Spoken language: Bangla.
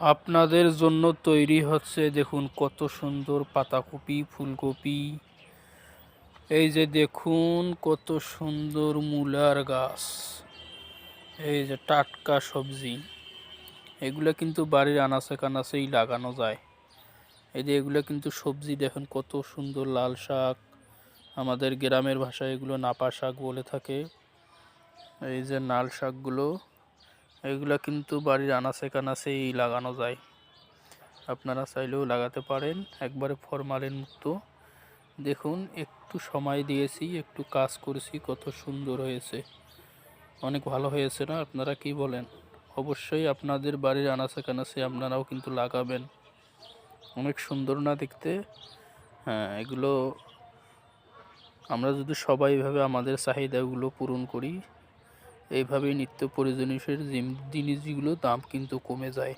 আপনাদের জন্য তৈরি হচ্ছে, দেখুন কত সুন্দর পাতাকপি, ফুলকপি। এই যে দেখুন কত সুন্দর মূলার গাছ। এই যে টাটকা সবজি। এগুলো কিন্তু বাড়ির আনাচে কানাচেই লাগানো যায়। এই যে এগুলো কিন্তু সবজি, দেখুন কত সুন্দর লাল শাক। আমাদের গ্রামের ভাষায় এগুলো নাপা শাক বলে থাকে। এই যে নাল শাকগুলো। এগুলো কিন্তু বাড়ির আনাচে কানাচেই লাগানো যায়। আপনারা চাইলেও লাগাতে পারেন, একবারে ফরমালিন মুক্ত। দেখুন, একটু সময় দিয়েছি, একটু কাজ করেছি, কত সুন্দর হয়েছে। অনেক ভালো হয়েছে না, আপনারা কি বলেন? অবশ্যই আপনাদের বাড়ির আনাচে কানাচে আপনারাও কিন্তু লাগাবেন। অনেক সুন্দর না দেখতে? হ্যাঁ এগুলো আমরা যদি সবাই এভাবে আমাদের চাহিদাগুলো পূরণ করি এইভাবেই নিত্য প্রয়োজনীয় জিনিসগুলো দাম কিন্তু কমে যায়।